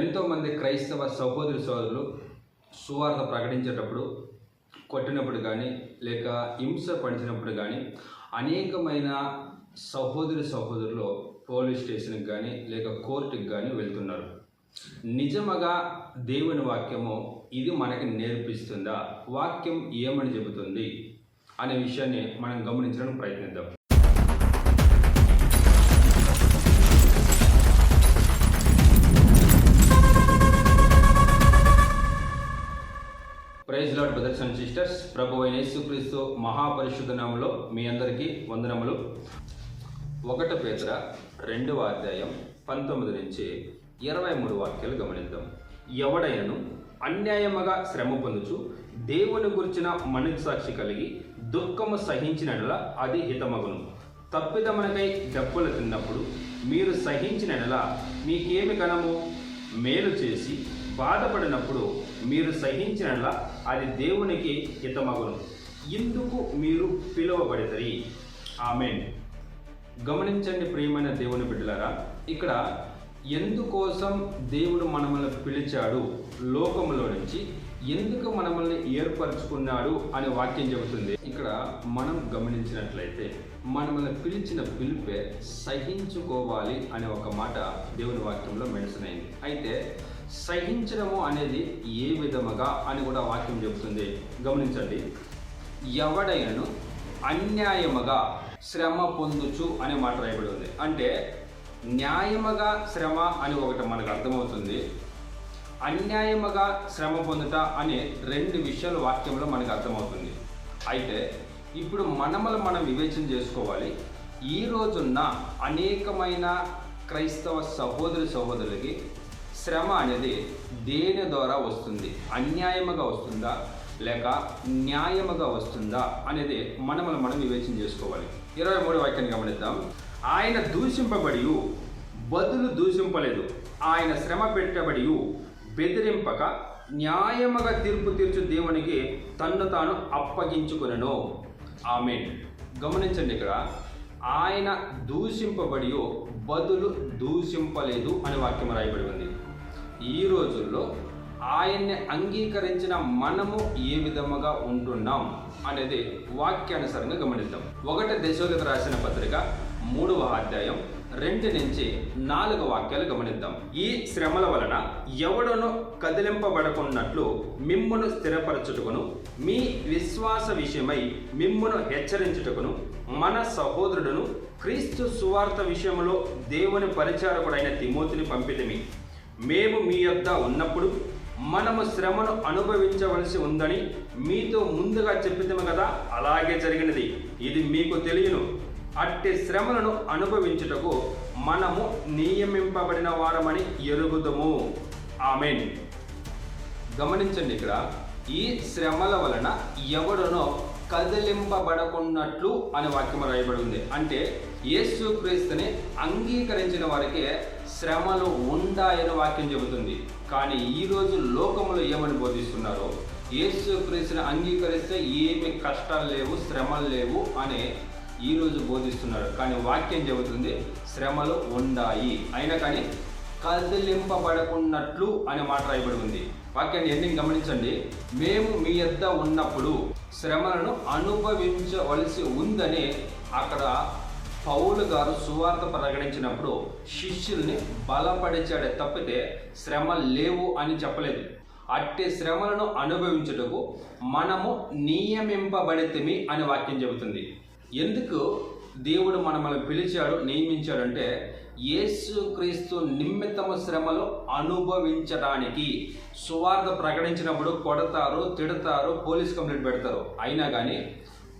ఎంతోమంది క్రైస్తవ సహోదరి సోదరులు సువార్త ప్రకటించేటప్పుడు కొట్టినప్పుడు కానీ లేక హింస పడిచినప్పుడు కానీ అనేకమైన సహోదరి సహోదరులు పోలీస్ స్టేషన్కి కానీ లేక కోర్టుకి కానీ వెళ్తున్నారు. నిజముగా దేవుని వాక్యము ఇది మనకి నేర్పిస్తుందా? వాక్యం ఏమని చెబుతుంది? అనే విషయాన్ని మనం గమనించడానికి ప్రయత్నిద్దాం. Praise lord brothers and sisters ప్రభు అయిన యేసుక్రీస్తు మహాపరిశుద్ధ నామంలో మీ అందరికీ వందనములు. ఒకట పేదర రెండవ అధ్యాయం పంతొమ్మిది నుంచి ఇరవై మూడు వాక్యాలు గమనిద్దాం. ఎవడైనను అన్యాయముగా శ్రమ పొందుచు దేవుని గురించిన మనస్సాక్షి కలిగి దుఃఖము సహించినలా అది హితమగును. తప్పిదమనకై డబ్బులు తిన్నప్పుడు మీరు సహించినట్లా మీకేమి కనము మేలు చేసి బాధపడినప్పుడు మీరు సహించినలా అది దేవునికి హితమగును. ఇందుకు మీరు పిలువబడితరి ఆమెన్. గమనించండి ప్రియమైన దేవుని బిడ్డలారా ఇక్కడ ఎందుకోసం దేవుడు మనల్ని పిలిచాడు లోకంలో నుంచి ఎందుకు మనల్ని ఏర్పరచుకున్నాడు అనే వాక్యం చెబుతుంది. ఇక్కడ మనం గమనించినట్లయితే మనల్ని పిలిచిన పిలిపే సహించుకోవాలి అనే ఒక మాట దేవుని వాక్యంలో మెన్షన్ అయింది. అయితే సహించడము అనేది ఏ విధముగా అని కూడా వాక్యం చెబుతుంది. గమనించండి. ఎవడైనను అన్యాయముగా శ్రమ పొందుచు అనే మాట రాయబడి ఉంది అంటే న్యాయముగా శ్రమ అని ఒకటి మనకు అర్థమవుతుంది. అన్యాయముగా శ్రమ పొందుట అనే రెండు విషయాలు వాక్యంలో మనకు అర్థమవుతుంది. అయితే ఇప్పుడు మనమలు మనం వివేచన చేసుకోవాలి. ఈ రోజున్న అనేకమైన క్రైస్తవ సహోదరి సహోదరులకి శ్రమ అనేది దేని ద్వారా వస్తుంది? అన్యాయముగా వస్తుందా? లేక న్యాయముగా వస్తుందా? అనేది మనమలు మనం వివేచన చేసుకోవాలి. ఇరవై మూడు వాక్యాన్ని గమనిద్దాం. ఆయన దూషింపబడి బదులు దూషింపలేదు. ఆయన శ్రమ పెట్టబడి బెదిరింపక న్యాయముగా తీర్పు తీర్చు దేవునికి తన్ను తాను అప్పగించుకునను. ఆమె గమనించండి ఇక్కడ. ఆయన దూషింపబడి బదులు దూషింపలేదు అని వాక్యం రాయబడి ఉంది. ఈ రోజుల్లో ఆయన్ని అంగీకరించిన మనము ఏ విధముగా ఉంటున్నాం అనేది వాక్యానుసారంగా గమనిద్దాం. ఒకటి దశోలకు రాసిన పత్రిక మూడవ అధ్యాయం రెండు నుంచి నాలుగు వాక్యాలు గమనిద్దాం. ఈ శ్రమల వలన ఎవడను కదిలింపబడకున్నట్లు మిమ్మును స్థిరపరచుటకును మీ విశ్వాస విషయమై మిమ్మును హెచ్చరించుటకును మన సహోదరుడును క్రీస్తు సువార్త విషయంలో దేవుని పరిచారకుడైన తిమోతిని పంపితమి. మేము మీ యొద్ద ఉన్నప్పుడు మనము శ్రమను అనుభవించవలసి ఉందని మీతో ముందుగా చెప్పితము కదా అలాగే జరిగినది. ఇది మీకు తెలియను. అట్టి శ్రమలను అనుభవించుటకు మనము నియమింపబడిన వారమని ఎరుగుదము. ఆమెన్. గమనించండి ఇక్కడ ఈ శ్రమల వలన ఎవడనో కదిలింపబడకున్నట్లు అనే వాక్యం రాయబడి ఉంది. అంటే యేసు క్రీస్తుని అంగీకరించిన వారికి శ్రమలు ఉంటాయని వాక్యం చెబుతుంది. కానీ ఈరోజు లోకములు ఏమని బోధిస్తున్నారో? యేసు క్రీస్తుని అంగీకరిస్తే ఏమి కష్టాలు లేవు శ్రమలు లేవు అని ఈరోజు బోధిస్తున్నారు. కానీ వాక్యం చెబుతుంది శ్రమలు ఉండాయి. అయినా కానీ కదిలింపబడకున్నట్లు అనే మాట రాయబడి ఉంది. వాక్యాన్ని ఎండింగ్ గమనించండి. మేము మీ యొద్ద ఉన్నప్పుడు శ్రమలను అనుభవించవలసి ఉందని అక్కడ పౌలు గారు సువార్త ప్రకటించినప్పుడు శిష్యుల్ని బలపడిచాడే తప్పితే శ్రమ లేవు అని చెప్పలేదు. అట్టి శ్రమలను అనుభవించుటకు మనము నియమింపబడితిమి అని వాక్యం చెబుతుంది. ఎందుకు దేవుడు మనల్ని పిలిచాడు నియమించాడంటే యేసుక్రీస్తు నిమిత్తము శ్రమలు అనుభవించడానికి సువార్త ప్రకటించినప్పుడు కొడతారు తిడతారు పోలీస్ కంప్లైంట్ పెడతారు. అయినా కానీ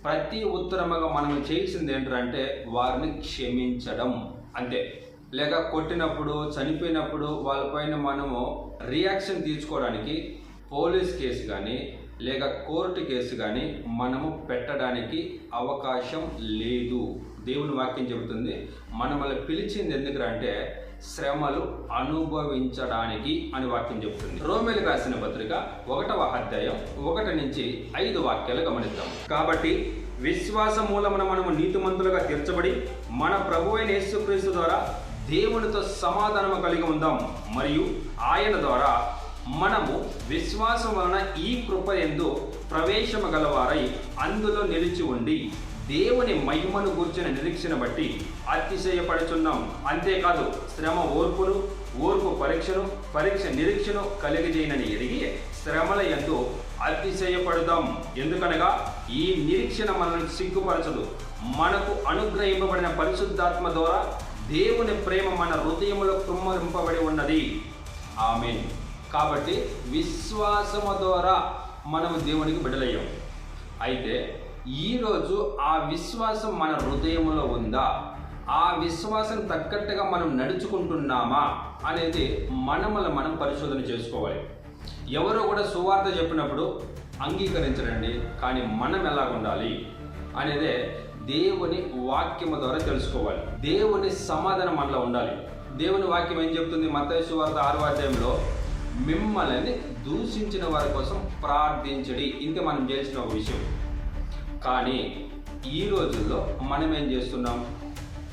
ప్రతి ఉత్తరముగా మనం చేయాల్సింది ఏంటంటే వారిని క్షమించడం. అంతే. లేక కొట్టినప్పుడు చనిపోయినప్పుడు వాళ్ళపైన మనము రియాక్షన్ తీసుకోవడానికి పోలీస్ కేసు కానీ లేక కోర్టు కేసు కానీ మనము పెట్టడానికి అవకాశం లేదు. దేవుని వాక్యం చెబుతుంది మనల్ని పిలిచింది ఎందుకు అంటే శ్రమలు అనుభవించడానికి అని వాక్యం చెబుతుంది. రోమేలు రాసిన పత్రిక ఒకటవ అధ్యాయం ఒకటి నుంచి ఐదు వాక్యాలు గమనిద్దాం. కాబట్టి విశ్వాస మూలమున మనము నీతిమంతులుగా తీర్చబడి మన ప్రభు అయిన యేసుక్రీస్తు ద్వారా దేవునితో సమాధానము కలిగి ఉందాం. మరియు ఆయన ద్వారా మనము విశ్వాసం వలన ఈ కృప ఎందు ప్రవేశము గలవారై అందులో నిలిచి ఉండి దేవుని మహిమను గుర్చిన నిరీక్షణ బట్టి అతిశయపడుచున్నాం. అంతేకాదు శ్రమ ఓర్పును ఓర్పు పరీక్షను పరీక్ష నిరీక్షను కలిగజేయనని ఎరిగి శ్రమల ఎందు అతిశయపడుదాం. ఎందుకనగా ఈ నిరీక్షణ మనల్ని సిగ్గుపరచదు. మనకు అనుగ్రహింపబడిన పరిశుద్ధాత్మ ద్వారా దేవుని ప్రేమ మన హృదయములో కుమ్మరింపబడి ఉన్నది. ఆమె కాబట్టి విశ్వాసము ద్వారా మనము దేవునికి బిడలయ్యాం అయితే ఈరోజు ఆ విశ్వాసం మన హృదయంలో ఉందా? ఆ విశ్వాసం తగ్గట్టుగా మనం నడుచుకుంటున్నామా? అనేది మనమల్ని మనం పరిశోధన చేసుకోవాలి. ఎవరో కూడా సువార్త చెప్పినప్పుడు అంగీకరించరండి కానీ మనం ఎలా ఉండాలి అనేదే దేవుని వాక్యము ద్వారా తెలుసుకోవాలి. దేవుని సమాధానం మనలో ఉండాలి. దేవుని వాక్యం ఏం చెప్తుంది? మత్తయి సువార్త ఆరో అధ్యాయంలో మిమ్మల్ని దూషించిన వారి కోసం ప్రార్థించడి. ఇంతే మనం చేసిన ఒక విషయం. కానీ ఈ రోజుల్లో మనం ఏం చేస్తున్నాం?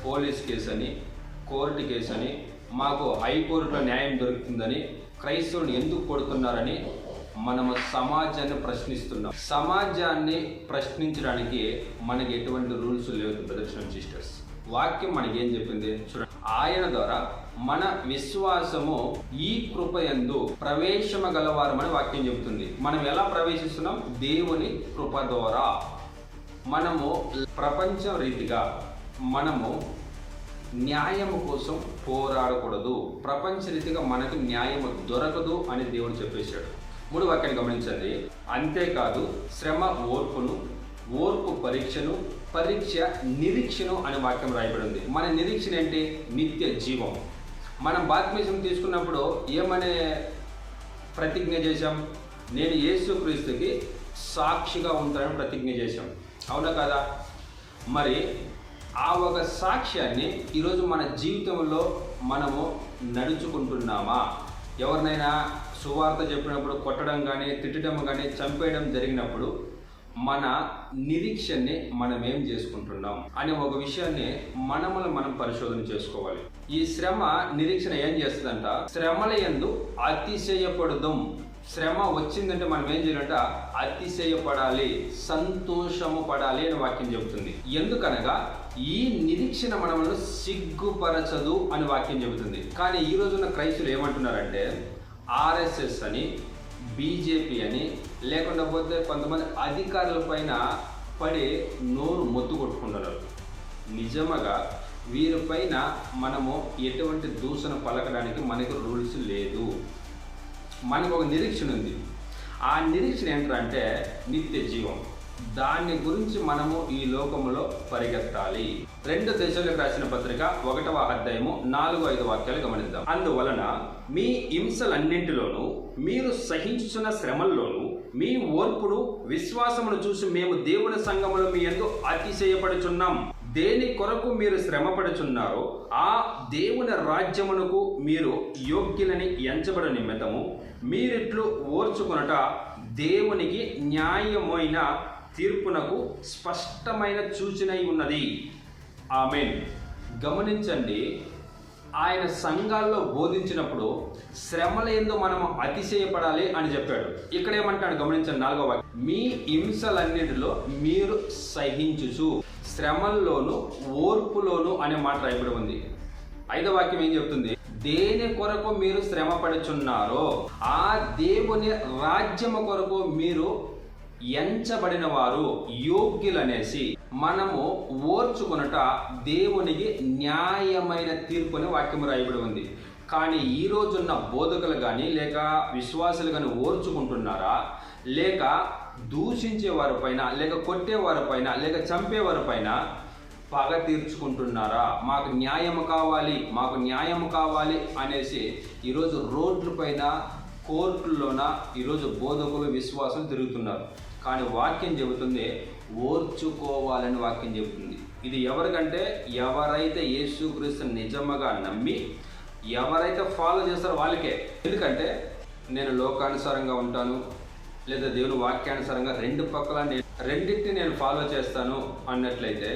పోలీస్ కేసు అని కోర్టు కేసు అని మాకు హైకోర్టులో న్యాయం దొరుకుతుందని క్రైస్తవుని ఎందుకు కొడుతున్నారని మనము సమాజాన్ని ప్రశ్నిస్తున్నాం. సమాజాన్ని ప్రశ్నించడానికి మనకి ఎటువంటి రూల్స్ లేవు ప్రదర్శన సిస్టర్స్. వాక్యం మనకి ఏం చెప్పింది? చూడండి. ఆయన ద్వారా మన విశ్వాసము ఈ కృప యందు ప్రవేశమ గలవారమని వాక్యం చెబుతుంది. మనం ఎలా ప్రవేశిస్తున్నాం? దేవుని కృప ద్వారా. మనము ప్రపంచ రీతిగా మనము న్యాయం కోసం పోరాడకూడదు. ప్రపంచ రీతిగా మనకు న్యాయము దొరకదు అని దేవుడు చెప్పేశాడు. మూడు వాక్యాన్ని గమనించండి. అంతేకాదు శ్రమ ఓర్పును ఓర్పు పరీక్షను పరీక్ష నిరీక్షను అనే వాక్యం రాయబడి ఉంది మన నిరీక్షణ ఏంటి? నిత్య జీవం. మనం బాత్మీసం తీసుకున్నప్పుడు ఏమనే ప్రతిజ్ఞ చేశాం? నేను యేసుక్రీస్తుకి సాక్షిగా ఉంటానని ప్రతిజ్ఞ చేశాం. అవునా కదా? మరి ఆ ఒక సాక్ష్యాన్ని ఈరోజు మన జీవితంలో మనము నడుచుకుంటున్నామా? ఎవరినైనా సువార్త చెప్పినప్పుడు కొట్టడం కానీ తిట్టడం కానీ చంపేయడం జరిగినప్పుడు మన నిరీక్షణని మనం ఏం చేసుకుంటున్నాం అనే ఒక విషయాన్ని మనములు మనం పరిశోధన చేసుకోవాలి. ఈ శ్రమ నిరీక్షణ ఏం చేస్తుందంట? శ్రమల ఎందు అతిశయపడదాం. శ్రమ వచ్చిందంటే మనం ఏం చేయాలంటే అతిశయపడాలి సంతోషము పడాలి అని వాక్యం చెబుతుంది. ఎందుకనగా ఈ నిరీక్షణ మనమును సిగ్గుపరచదు అని వాక్యం చెబుతుంది. కానీ ఈ రోజున క్రైస్తులు ఏమంటున్నారంటే ఆర్ఎస్ఎస్ అని బీజేపీ అని లేకుండా పోతే కొంతమంది అధికారుల పైన పడి నోరు మొత్తు కొట్టుకుంటున్నారు. నిజముగా వీరిపైన మనము ఎటువంటి దూషణ పలకడానికి మనకి రూల్స్ లేదు. మనకు ఒక నిరీక్షణ ఉంది. ఆ నిరీక్షణ ఏంటంటే నిత్య జీవం. దాని గురించి మనము ఈ లోకములో పరిగెత్తాలి. రెండు దశలకు రాసిన పత్రిక ఒకటవ అధ్యాయము నాలుగు ఐదు వాక్యాలు గమనిద్దాం. అందువలన మీ హింసలన్నింటిలోనూ మీరు సహించుచున్న శ్రమల్లోనూ మీ ఓర్పును విశ్వాసమును చూసి మేము దేవుని సంఘములో మీ ఎందు అతిశయపడుచున్నాం. దేని కొరకు మీరు శ్రమపడుచున్నారో ఆ దేవుని రాజ్యమునకు మీరు యోగ్యులని ఎంచబడ నిమిత్తము మీరిట్లు ఓర్చుకునట దేవునికి న్యాయమైన తీర్పునకు స్పష్టమైన సూచనై ఉన్నది. ఆమె గమనించండి ఆయన సంఘాల్లో బోధించినప్పుడు శ్రమల మనం అతిశయపడాలి అని చెప్పాడు. ఇక్కడ ఏమంటాడు గమనించండి నాలుగో వాక్యం. మీ హింసలన్నిటిలో మీరు సహించుచు శ్రమల్లోను ఓర్పులోను అనే మాట రాయబడి ఉంది. ఐదో వాక్యం ఏం చెప్తుంది? దేని కొరకు మీరు శ్రమ పడుచున్నారో ఆ దేవుని రాజ్యము కొరకు మీరు ఎంచబడిన వారు యోగ్యులనేసి మనము ఓర్చుకునట దేవునికి న్యాయమైన తీర్పుని వాక్యము రాయబడి ఉంది. కానీ ఈ రోజున్న బోధకులు కానీ లేక విశ్వాసులు కానీ ఓర్చుకుంటున్నారా? లేక దూషించే వారిపైన లేక కొట్టే లేక చంపే పగ తీర్చుకుంటున్నారా మాకు న్యాయం కావాలి మాకు న్యాయం కావాలి అనేసి ఈరోజు రోడ్ల పైన కోర్టుల్లోన ఈరోజు బోధకులు విశ్వాసం తిరుగుతున్నారు. కానీ వాక్యం చెబుతుంది ఓర్చుకోవాలని వాక్యం చెబుతుంది. ఇది ఎవరికంటే ఎవరైతే యేసుక్రీస్తు నిజముగా నమ్మి ఎవరైతే ఫాలో చేస్తారో వాళ్ళకే. ఎందుకంటే నేను లోకానుసారంగా ఉంటాను లేదా దేవుని వాక్యానుసారంగా రెండు పక్కల నేను రెండింటిని నేను ఫాలో చేస్తాను అన్నట్లయితే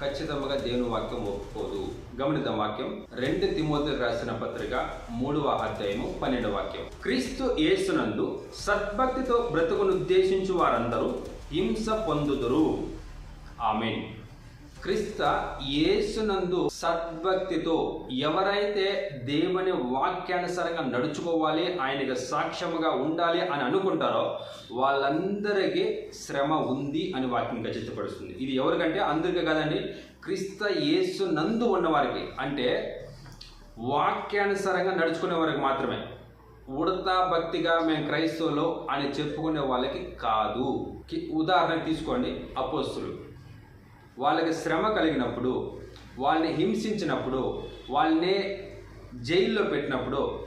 ఖచ్చితంగా దేవుని వాక్యం ఒప్పుకోదు. గమనిద్దాం వాక్యం. రెండు తిమోతులు రాసిన పత్రిక మూడవ అధ్యాయము పన్నెండవ వాక్యం. క్రీస్తు యేసునందు సద్భక్తితో బ్రతుకును ఉద్దేశించు వారందరూ హింస పొందుదురు. ఆమెన్. క్రిస్త యేసునందు సద్భక్తితో ఎవరైతే దేవుని వాక్యానుసారంగా నడుచుకోవాలి ఆయనకు సాక్ష్యముగా ఉండాలి అని అనుకుంటారో వాళ్ళందరికీ శ్రమ ఉంది అని వాక్యం ఖచ్చితపడుస్తుంది ఇది ఎవరికంటే? అందరికీ కదండి. క్రిస్త యేసు నందు ఉన్నవారికి. అంటే వాక్యానుసారంగా నడుచుకునే వారికి మాత్రమే. ఉడతా భక్తిగా మేము క్రైస్తవులు అని చెప్పుకునే వాళ్ళకి కాదు. కి- ఉదాహరణ తీసుకోండి. అపోస్తులు. వాళ్ళకి శ్రమ కలిగినప్పుడు వాళ్ళని హింసించినప్పుడు వాళ్ళని జైల్లో పెట్టినప్పుడు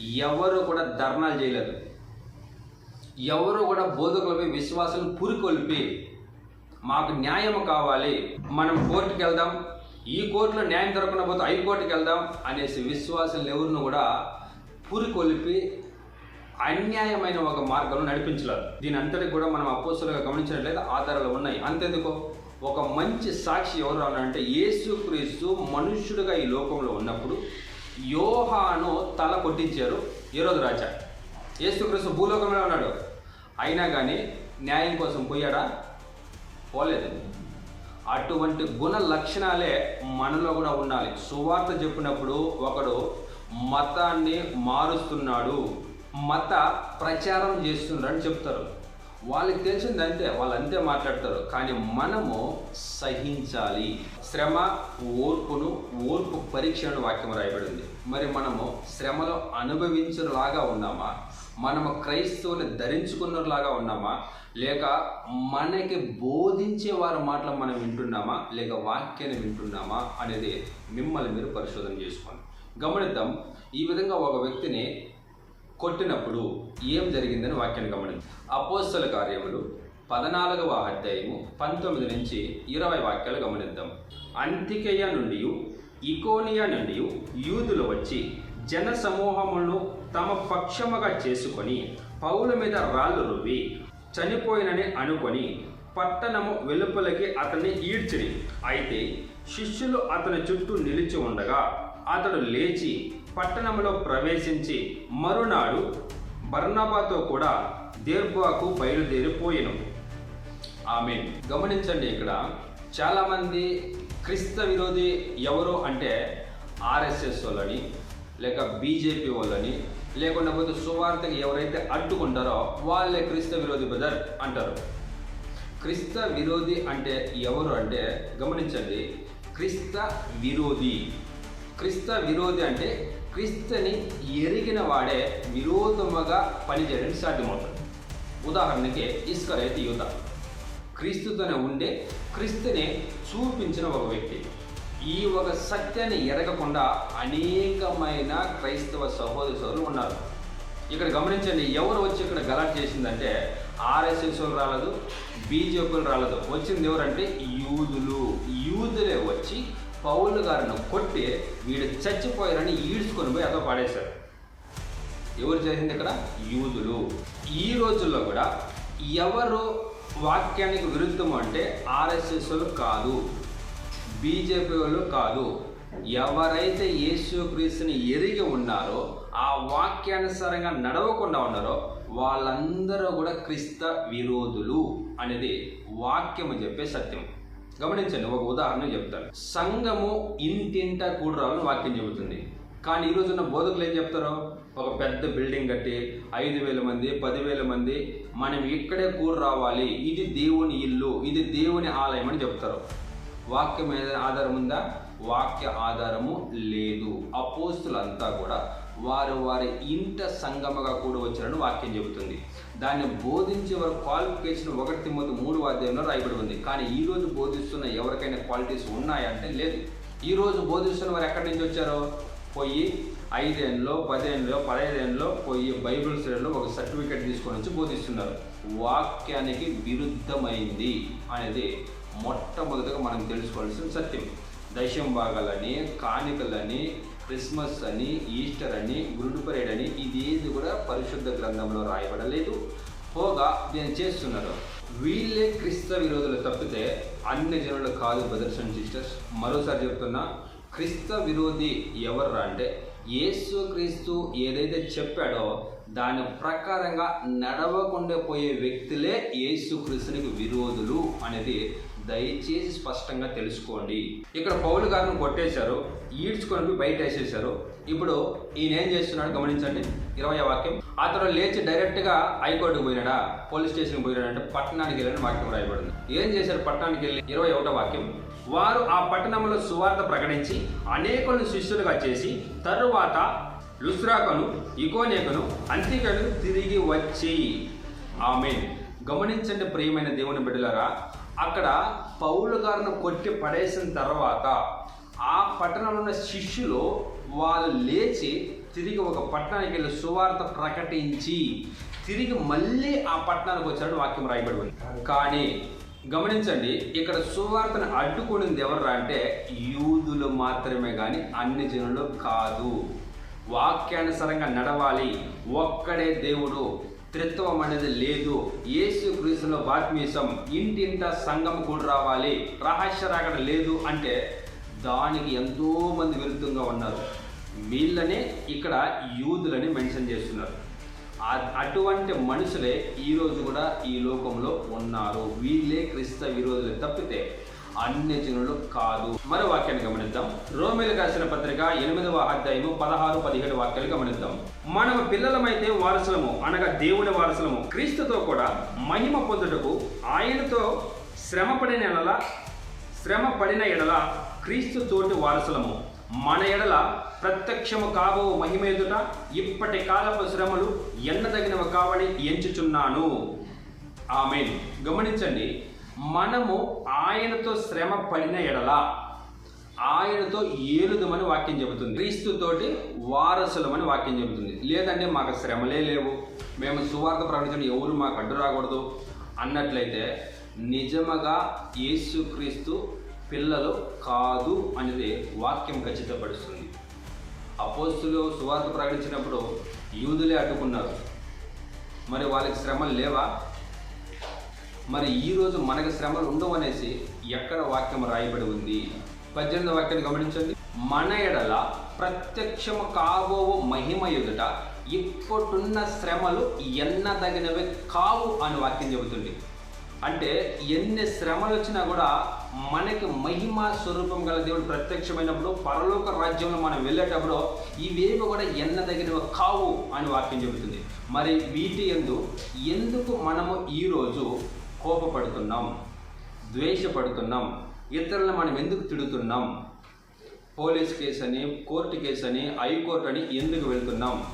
ఎవరు కూడా ధర్నాలు చేయలేదు. ఎవరు కూడా బోధకులపై విశ్వాసం పురికొల్పి మాకు న్యాయం కావాలి మనం కోర్టుకి వెళ్దాం ఈ కోర్టులో న్యాయం దొరకకుండా పోతే హైకోర్టుకి వెళ్దాం అనేసి విశ్వాసులు ఎవరిని కూడా పురికొల్పి అన్యాయమైన ఒక మార్గంలో నడిపించలేదు. దీని అంతటి కూడా మనం అపోస్తులుగా గమనించినట్లయితే ఆధారాలు ఉన్నాయి. అంతెందుకో? ఒక మంచి సాక్షి ఎవరు అనంటే యేసుక్రీస్తు మనుష్యుడిగా ఈ లోకంలో ఉన్నప్పుడు యోహాను తల కొట్టించారు ఈరోజు రాజా యేసుక్రీస్తు భూలోకంలో ఉన్నాడు. అయినా కానీ న్యాయం కోసం పోయాడా? పోలేదు. అటువంటి గుణ లక్షణాలే మనలో కూడా ఉండాలి. సువార్త చెప్పినప్పుడు ఒకడు మతాన్ని మారుస్తున్నాడు. మత ప్రచారం చేస్తున్నాడని చెప్తారు. వాళ్ళకి తెలిసిందంటే వాళ్ళు అంతే మాట్లాడతారు. కానీ మనము సహించాలి. శ్రమ ఓర్పును ఓర్పు పరీక్షను వాక్యం రాయబడింది. మరి మనము శ్రమలో అనుభవించేలాగా ఉన్నామా? మనము క్రైస్తవుని ధరించుకున్నలాగా ఉన్నామా? లేక మనకి బోధించే వారి మాటలు మనం వింటున్నామా? లేక వాక్యాన్ని వింటున్నామా? అనేది మిమ్మల్ని మీరు పరిశోధన చేసుకోండి. గమనిద్దాం. ఈ విధంగా ఒక వ్యక్తిని కొట్టినప్పుడు ఏం జరిగిందని వాక్యాన్ని గమనించు. అపోస్తల కార్యములు పద్నాలుగవ అధ్యాయము పంతొమ్మిది నుంచి ఇరవై వాక్యాలు గమనిద్దాం. అంతికయ నుండి ఇకోనియా నుండి యూదులు వచ్చి జన సమూహములను తమ పక్షముగా చేసుకొని పౌల మీద రాళ్ళు రువ్వి చనిపోయినని అనుకొని పట్టణము వెలుపలకి అతన్ని ఈడ్చిరి. అయితే శిష్యులు అతని చుట్టూ నిలిచి ఉండగా అతడు లేచి పట్టణంలో ప్రవేశించి మరునాడు బర్నాబాతో కూడా దేర్బాకు బయలుదేరిపోయాను. ఆమె గమనించండి ఇక్కడ చాలామంది క్రిస్త విరోధి ఎవరు అంటే ఆర్ఎస్ఎస్ వాళ్ళని లేక బీజేపీ వాళ్ళని లేకుండా పోతే సువార్తకి ఎవరైతే అడ్డుకుంటారో వాళ్ళే క్రిస్త విరోధి బ్రదర్ అంటారు. క్రిస్త విరోధి అంటే ఎవరు అంటే గమనించండి క్రిస్త విరోధి. క్రిస్త విరోధి అంటే క్రీస్తుని ఎరిగిన వాడే విరోధముగా పనిచేయడం సాధ్యమవుతుంది. ఉదాహరణకి ఇస్కరైత్ యూత క్రీస్తుతోనే ఉండే క్రీస్తుని చూపించిన ఒక వ్యక్తి. ఈ ఒక సత్యాన్ని ఎరగకుండా అనేకమైన క్రైస్తవ సహోదర సోదరులు ఉన్నారు. ఇక్కడ గమనించండి ఎవరు వచ్చి ఇక్కడ గలాట్ చేసిందంటే ఆర్ఎస్ఎస్ రాలేదు బీజేపీలు రాలేదు. వచ్చింది ఎవరంటే యూదులు. యూదులే వచ్చి పౌలు గారిని కొట్టి వీడు చచ్చిపోయారని ఈడ్చుకొని పోయి అదో పాడేశారు. ఎవరు చేసింది ఇక్కడ? యూదులు. ఈ రోజుల్లో కూడా ఎవరు వాక్యానికి విరుద్ధం అంటే ఆర్ఎస్ఎస్ వాళ్ళు కాదు బీజేపీ వాళ్ళు కాదు. ఎవరైతే యేసుక్రీస్తుని ఎరిగి ఉన్నారో ఆ వాక్యానుసారంగా నడవకుండా ఉన్నారో వాళ్ళందరూ కూడా క్రిస్త విరోధులు అనేది వాక్యము చెప్పే సత్యం గమనించండి ఒక ఉదాహరణ చెప్తాను. సంఘము ఇంటింట కూడరాలని వాక్యం చెబుతుంది. కానీ ఈ రోజున్న బోధకులు ఏం చెప్తారు? ఒక పెద్ద బిల్డింగ్ కట్టి ఐదు వేల మంది పదివేల మంది మనం ఇక్కడే కూర రావాలి ఇది దేవుని ఇల్లు ఇది దేవుని ఆలయం అని చెప్తారు. వాక్యం ఏదైనా ఆధారం ఉందా? వాక్య ఆధారము లేదు. అపోస్తులంతా కూడా వారు వారి ఇంట సంగమగా కూడా వచ్చారని వాక్యం చెబుతుంది. దాన్ని బోధించే వారి క్వాలిఫికేషన్ ఒకటి ముందు మూడు అధ్యాయంలో రాయబడి ఉంది. కానీ ఈ రోజు బోధిస్తున్న ఎవరికైనా క్వాలిటీస్ ఉన్నాయంటే లేదు. ఈరోజు బోధిస్తున్న వారు ఎక్కడి నుంచి వచ్చారో? పోయి ఐదేళ్ళలో పదేళ్ళలో పదహైదేళ్ళలో పోయి బైబిల్ స్టడీలో ఒక సర్టిఫికేట్ తీసుకొని వచ్చి బోధిస్తున్నారు. వాక్యానికి విరుద్ధమైంది అనేది మొట్టమొదటిగా మనం తెలుసుకోవాల్సిన సత్యం. దశం భాగాలని కానికలని క్రిస్మస్ అని ఈస్టర్ అని గురుడు పరేడ్ అని ఇదేది కూడా పరిశుద్ధ గ్రంథంలో రాయబడలేదు. పోగా దీన్ని చేస్తున్నారు. వీళ్ళే క్రిస్త విరోధులు తప్పితే అన్ని జనులు కాదు బ్రదర్స్ అండ్ సిస్టర్స్. మరోసారి చెప్తున్నా క్రిస్త విరోధి ఎవర్రా అంటే యేసు క్రీస్తు ఏదైతే చెప్పాడో దాని ప్రకారంగా నడవకుండా పోయే వ్యక్తులే యేసు క్రీస్తునికి విరోధులు అనేది దయచేసి స్పష్టంగా తెలుసుకోండి. ఇక్కడ పౌలు గారిని కొట్టేశారు ఈడ్చుకొని బయట వేసేశారు. ఇప్పుడు ఈయన ఏం చేస్తున్నాడు గమనించండి. ఇరవై వాక్యం. అతడు లేచి డైరెక్ట్గా హైకోర్టుకు పోయినాడా? పోలీస్ స్టేషన్కి పోయినాడా అంటే పట్టణానికి వెళ్ళిన వాక్యం రాయబడింది. ఏం చేశారు పట్టణానికి వెళ్ళి? ఇరవై ఒకటో వాక్యం. వారు ఆ పట్టణంలో సువార్త ప్రకటించి అనేకులను శిష్యులుగా చేసి తరువాత లుస్రాకను ఇకోనేకను అంతికను తిరిగి వచ్చి. ఆమె గమనించండి ప్రియమైన దేవుని బిడ్డలారా అక్కడ పౌలు గారిని కొట్టి పడేసిన తర్వాత ఆ పట్టణంలో ఉన్న శిష్యులు వాళ్ళు లేచి తిరిగి ఒక పట్టణానికి వెళ్ళి సువార్త ప్రకటించి తిరిగి మళ్ళీ ఆ పట్టణానికి వచ్చాడు వాక్యం రాయబడి ఉంది. కానీ గమనించండి ఇక్కడ సువార్తను అడ్డుకునింది ఎవర్రా అంటే యూదులు మాత్రమే కానీ అన్ని జనులు కాదు. వాక్యానుసారంగా నడవాలి. ఒక్కడే దేవుడు. త్రిత్వం అనేది లేదు. యేసు క్రీస్తులో బాత్మీసం ఇంటింట సంఘం కూడా రావాలి. రహస్య రాకడ లేదు అంటే దానికి ఎంతోమంది విరుద్ధంగా ఉన్నారు. వీళ్ళనే ఇక్కడ యూదులని మెన్షన్ చేస్తున్నారు. అటువంటి మనుషులే ఈరోజు కూడా ఈ లోకంలో ఉన్నారు. వీళ్ళే క్రిస్త విరోధులు తప్పితే అన్ని జనులు కాదు. మరో వాక్యాన్ని గమనిద్దాం. రోమిలు రాసిన పత్రిక ఎనిమిదవ అధ్యాయము పదహారు పదిహేడు వాక్యాలు గమనిద్దాం. మనము పిల్లలమైతే వారసులము అనగా దేవుని వారసులము. క్రీస్తుతో కూడా మహిమ పొందుటకు ఆయనతో శ్రమ పడిన ఎడల శ్రమ పడిన ఎడల క్రీస్తు తోటి వారసులము. మన ఎడల ప్రత్యక్షము కాబో మహిమ ఎదుట ఇప్పటి కాలపు శ్రమలు ఎన్నదగినవి కావని ఎంచుచున్నాను. ఆమె గమనించండి. మనము ఆయనతో శ్రమ పడిన ఎడల ఆయనతో ఏలుదమని వాక్యం చెబుతుంది. క్రీస్తుతోటి వారసులమని వాక్యం చెబుతుంది. లేదంటే మాకు శ్రమలే లేవు. మేము సువార్త ప్రకటించిన ఎవరు మాకు అడ్డు రాకూడదు. అన్నట్లయితే నిజముగా యేసుక్రీస్తు పిల్లలు కాదు అనేది వాక్యం ఖచ్చితపరుస్తుంది. అపోస్తులు సువార్త ప్రకటించినప్పుడు యూదులే అడ్డుకున్నారు. మరి వాళ్ళకి శ్రమలు లేవా? మరి ఈ రోజు మనకి శ్రమలు ఉండవు అనేసి ఎక్కడ వాక్యం రాయబడి ఉంది? పద్దెనిమిది వాక్యాన్ని గమనించండి. మన ఎడల ప్రత్యక్షము కాబో మహిమ ఎదుట ఇప్పుడున్న శ్రమలు ఎన్నదగినవి కావు అని వాక్యం చెబుతుంది. అంటే ఎన్ని శ్రమలు వచ్చినా కూడా మనకి మహిమ స్వరూపం గల దేవుడు ప్రత్యక్షమైనప్పుడు పరలోక రాజ్యంలో మనం వెళ్ళేటప్పుడు ఇవేవి కూడా ఎన్నదగినవి కావు అని వాక్యం చెబుతుంది. మరి వీటి ఎందు ఎందుకు మనము ఈరోజు కోపపడుతున్నాం ద్వేషపడుతున్నాం ఇతరులను మనం ఎందుకు తిడుతున్నాం? పోలీస్ కేసు అని కోర్టు కేసు అని హైకోర్టు అని ఎందుకు వెళ్తున్నాం?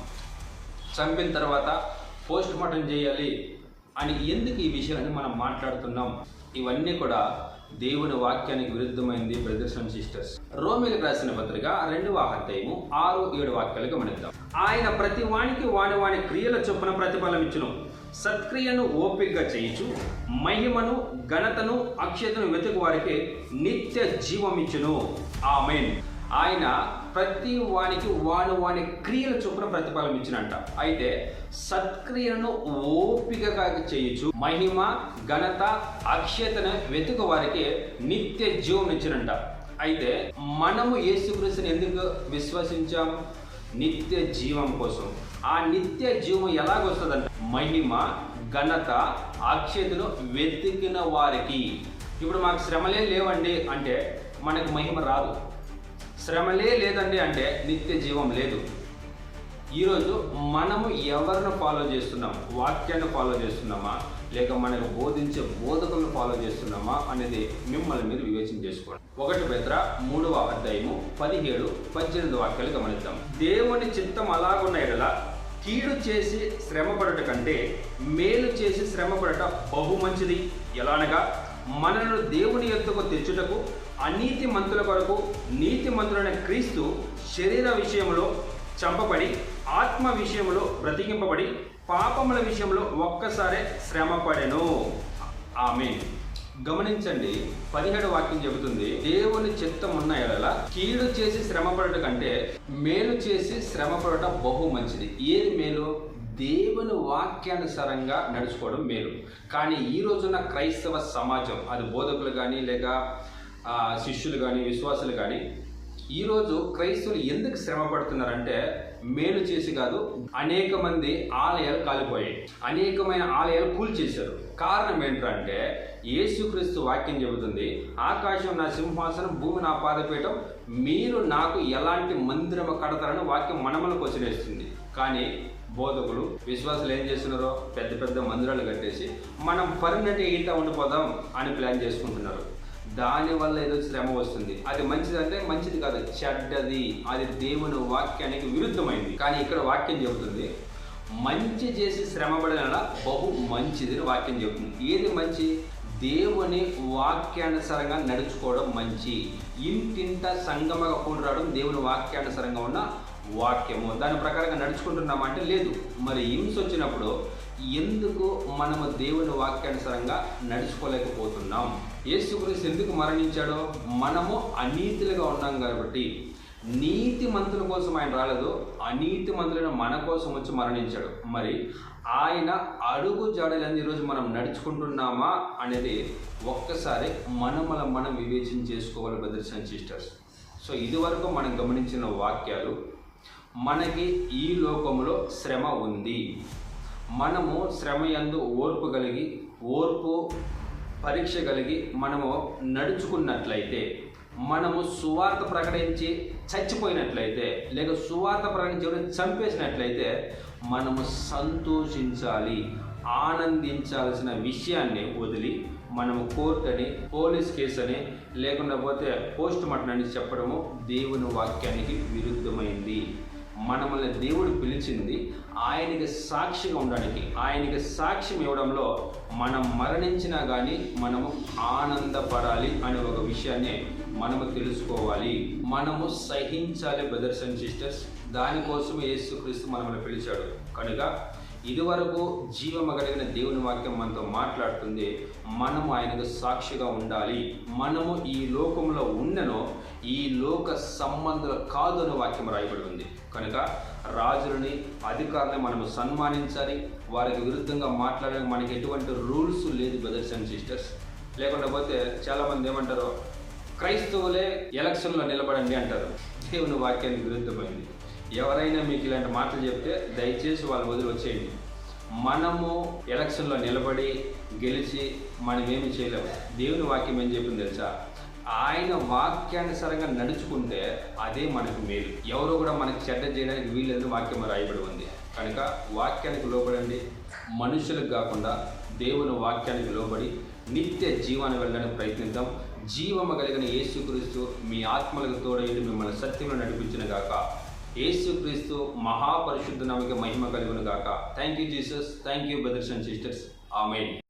చంపిన తర్వాత పోస్ట్ మార్టం చేయాలి అని ఎందుకు ఈ విషయాన్ని మనం మాట్లాడుతున్నాం? ఇవన్నీ కూడా దేవుని వాక్యానికి విరుద్ధమైంది బ్రదర్స్ అండ్ సిస్టర్స్. రోమిలకు రాసిన పత్రిక రెండవ అధ్యాయము ఆరు ఏడు వాక్యాలు గమనిద్దాం. ఆయన ప్రతి వానికి వాని వాని క్రియల చొప్పున ప్రతిఫలం ఇచ్చును సత్క్రియను ఓపికగా చేయించు మహిమను ఘనతను అక్షతను వెతుకు వారికి నిత్య జీవమిచ్చును. ఆమెన్. ఆయన ప్రతి వానికి వాని వాని క్రియల చొప్పున ప్రతిఫలం ఇచ్చినంట. అయితే సత్క్రియలను ఓపికగా చేయొచ్చు మహిమ ఘనత అక్షతను వెతుకు వారికి నిత్య జీవం ఇచ్చినంట. అయితే మనము యేసుక్రీస్తుని ఎందుకు విశ్వసించాం? నిత్య జీవం కోసం. ఆ నిత్య జీవం ఎలాగొస్తుందంట మహిమ ఘనత అక్షతను వెతికిన వారికి. ఇప్పుడు మాకు శ్రమలే లేవండి అంటే మనకు మహిమ రాదు. శ్రమలే లేదండి అంటే నిత్య జీవం లేదు. ఈరోజు మనము ఎవరిని ఫాలో చేస్తున్నాం? వాక్యాన్ని ఫాలో చేస్తున్నామా? లేక మనకు బోధించే బోధకులను ఫాలో చేస్తున్నామా? అనేది మిమ్మల్ని మీరు వివేచన చేసుకోండి ఒకటి పెద్ర మూడవ అధ్యాయము పదిహేడు పద్దెనిమిది వాక్యాలు గమనిద్దాం. దేవుని చిత్తం అలాగున్నాయి ఎడల కీడు చేసి శ్రమపడట కంటే మేలు చేసి శ్రమపడట బహు మంచిది. ఎలానగా మనలను దేవుని ఎత్తుకు తెచ్చుటకు అనీతి మంతుల కొరకు నీతి మంతులైన క్రీస్తు శరీర విషయంలో చంపబడి ఆత్మ విషయంలో బ్రతికింపబడి పాపముల విషయంలో ఒక్కసారే శ్రమపడెను. ఆమె గమనించండి పదిహేడు వాక్యం చెబుతుంది దేవుని చిత్తం ఉన్న ఎడల కీడు చేసి శ్రమపడట కంటే మేలు చేసి శ్రమపడట బహు మంచిది. ఏది మేలు? దేవుని వాక్యానుసారంగా నడుచుకోవడం మేలు. కానీ ఈ రోజున క్రైస్తవ సమాజం అది బోధకులు కానీ లేక శిష్యులు కానీ విశ్వాసులు కానీ ఈరోజు క్రైస్తవులు ఎందుకు శ్రమ పడుతున్నారంటే మేలు చేసి కాదు అనేక మంది ఆలయాలు కాలిపోయాయి. అనేకమైన ఆలయాలు కూల్చేశారు. కారణం ఏంటంటే యేసుక్రీస్తు వాక్యం చెబుతుంది ఆకాశం నా సింహాసనం భూమి నా పాదపీఠం మీరు నాకు ఎలాంటి మందిరము కడతారని వాక్యం మనమలకు వచ్చినేస్తుంది కానీ బోధకులు విశ్వాసులు ఏం చేస్తున్నారో పెద్ద పెద్ద మందిరాలు కట్టేసి మనం పర్మనెంట్ ఈట ఉండిపోదాం అని ప్లాన్ చేసుకుంటున్నారు. దానివల్ల ఏదో శ్రమ వస్తుంది. అది మంచిదంటే మంచిది కాదు చెడ్డది. అది దేవుని వాక్యానికి విరుద్ధమైంది. కానీ ఇక్కడ వాక్యం చెబుతుంది మంచి చేసి శ్రమపడిన బహు మంచిది అని వాక్యం చెబుతుంది. ఏది మంచి? దేవుని వాక్యానుసారంగా నడుచుకోవడం మంచి. ఇంటింట సంగమగా కూడి రావడం దేవుని వాక్యానుసారంగా ఉన్న వాక్యము. దాని ప్రకారంగా నడుచుకుంటున్నామంటే లేదు. మరి హింస వచ్చినప్పుడు ఎందుకు మనము దేవుని వాక్యానుసారంగా నడుచుకోలేకపోతున్నాం? యేసుక్రీస్తు ఎందుకు మరణించాడో? మనము అనీతులుగా ఉన్నాం కాబట్టి. నీతి మంతుల కోసం ఆయన రాలేదు అనీతి మంతులైన మన కోసం వచ్చి మరణించాడు. మరి ఆయన అడుగు జాడలని ఈరోజు మనం నడుచుకుంటున్నామా అనేది ఒక్కసారి మనమల మనం వివేచన చేసుకోవాలి బ్రదర్స్ అండ్ సిస్టర్స్. సో ఇదివరకు మనం గమనించిన వాక్యాలు మనకి ఈ లోకంలో శ్రమ ఉంది. మనము శ్రమ యందు ఓర్పు కలిగి ఓర్పు పరీక్ష కలిగి మనము నడుచుకున్నట్లయితే మనము సువార్త ప్రకటించి చచ్చిపోయినట్లయితే లేక సువార్త ప్రకటించి చంపేసినట్లయితే మనము సంతోషించాలి ఆనందించాల్సిన విషయాన్ని వదిలి మనము కోర్ట్ అని పోలీస్ కేసు అని లేకుండా పోతే పోస్ట్ మార్టం అని చెప్పడము దేవుని వాక్యానికి విరుద్ధమైంది. మనల్ని దేవుడు పిలిచింది ఆయనకి సాక్షిగా ఉండడానికి. ఆయనకి సాక్ష్యం ఇవ్వడంలో మనం మరణించినా కానీ మనము ఆనందపడాలి అనే ఒక విషయాన్ని మనము తెలుసుకోవాలి. మనము సహించాలి బ్రదర్స్ అండ్ సిస్టర్స్ దానికోసం యేసుక్రీస్తు మనల్ని పిలిచాడు. కనుక ఇదివరకు జీవము కలిగిన దేవుని వాక్యం మనతో మాట్లాడుతుంది. మనము ఆయనకు సాక్షిగా ఉండాలి. మనము ఈ లోకంలో ఉన్ననో. ఈ లోక సంబంధులు కాదు అనే వాక్యం రాయబడి ఉంది. కనుక రాజులని అధికారులను మనము సన్మానించాలి. వారికి విరుద్ధంగా మాట్లాడడానికి మనకి ఎటువంటి రూల్స్ లేదు బ్రదర్స్ అండ్ సిస్టర్స్. లేకుండా పోతే చాలామంది ఏమంటారు క్రైస్తవులే ఎలక్షన్లో నిలబడండి అంటారు. దేవుని వాక్యానికి విరుద్ధమైంది. ఎవరైనా మీకు ఇలాంటి మాటలు చెప్తే దయచేసి వాళ్ళు వదిలి వచ్చేయండి. మనము ఎలక్షన్లో నిలబడి గెలిచి మనం ఏమి చేయలేము. దేవుని వాక్యం ఏం చెప్పింది తెలుసా? ఆయన వాక్యానుసారంగా నడుచుకుంటే అదే మనకు మేలు. ఎవరు కూడా మనకి చెడ్డ చేయడానికి వీలేదు వాక్యం రాయబడి ఉంది. కనుక వాక్యానికి లోబడండి. మనుషులకు కాకుండా దేవుని వాక్యానికి లోబడి నిత్య జీవాన్ని వెళ్ళడానికి ప్రయత్నిద్దాం. జీవము కలిగిన యేసుక్రీస్తు మీ ఆత్మలకు తోడైండి మిమ్మల్ని సత్యంలో నడిపించిన గాక. యేసుక్రీస్తు మహాపరిశుద్ధ నామకి మహిమ కలుగును గాక. Thank you Jesus thank you brothers and sisters amen